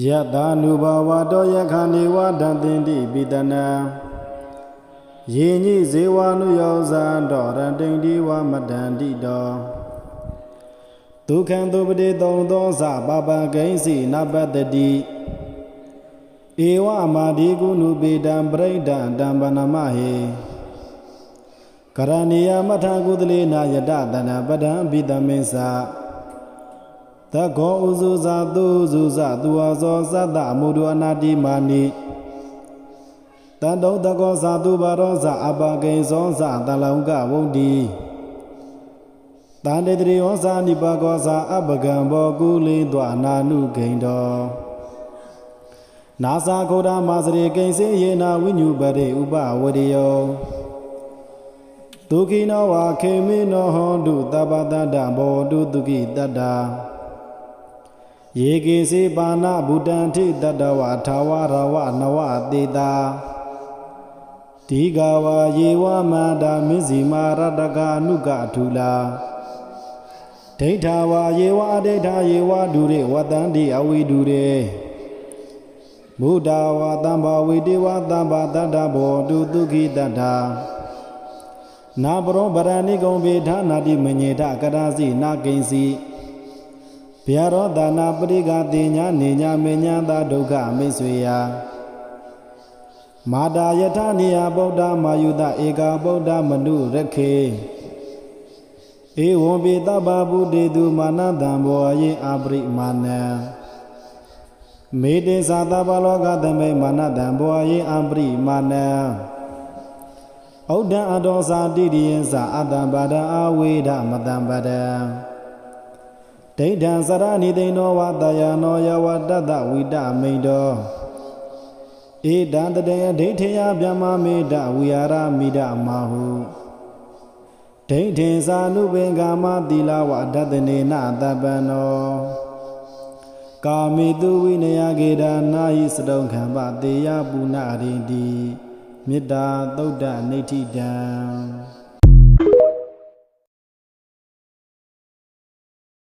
ယတာနုဘဝတောယခဏေဝဒန္တင်တိပိတနာယေညိဇေဝနုယောဇံတော်ရတိန်ဒီဝမတန္တိတောဒုက္ခံသုပတိသုံးသောဇပပဂိဉ္စီနပတ္တိဧဝမာဒီကုဏုပေတံပရိဒံတံပနမဟေကရဏီယမထကုသလေနာယတတနာပဒံပိတမေသ သကောဥဇုဇာသူဇုဇသူဝဇောသတ္တအမုဒုအနာတိမာနိတန္တုတကောဇာသူဘာရောဇအပကိဉ္ဇောဇတလောကဝုန်တိတန္တေတရိယောဇာနိပကောဇာအပကံဘောကုလိတွအနာနုဂိဏ္ဍောနာသာခောဒမာစရေကိဉ္စေယေနာဝိညုပရိဥပဝရိယောဒုခိနောဝါခေမိနောဟောတုတပ္ပတ္တဘောတုဒုခိတတ္တာ ယေကေစေပါဏဗုတံထိတတဝထာဝရဝနဝတေတာဒီဃဝါယေဝမန္တာမစ္စီမာရတကအနုကထူလာဒိဋ္ဌာဝါယေဝအဒိဋ္ဌာယေဝဒုရေဝတန္တိအဝိဒုရေဘုဒ္ဓဝါတံဘာဝိတေဝတံဘာတတ္တဘောတုတုခိတတ္တာနာပရောဗရဏိကုံဘေဌာနာတိမညေတကရာစီနာကိဉ္စီ ဗျာရောဒါနာပရိကတိညာနေညာမေညာသာဒုက္ခမိတ်ဆွေယမာတာယထနိယဗုဒ္ဓမာယုတဧကာဗုဒ္ဓမနုရခေဧဝံပိတဗ္ဗဗုတေတုမာနတံဘောယေအပရိမာနံမေတေသာတဗ္ဗလောကသမိမာနတံဘောယေအပရိမာနံဩဒံအတောသာတိရိယသအတ္တပါဒအာဝေဒမတံပဒံ ဒိဋ္ဌံစရဏိသိဏောဝတယနောယဝတတဝိတမိန်တောဧတံတတေဒိဋ္ဌေယဗျမမေတဝိဟာရမိဒမဟုဒိဋ္ဌေသာနုပင်ကာမသီလဝဒတနေနတပ္ပံနောကာမိတုဝိနယကေဒနာဟိစတုံခံပတေယပုဏ္ဏရိတိမေတ္တာသုဒ္ဓနိဋ္ဌိတံ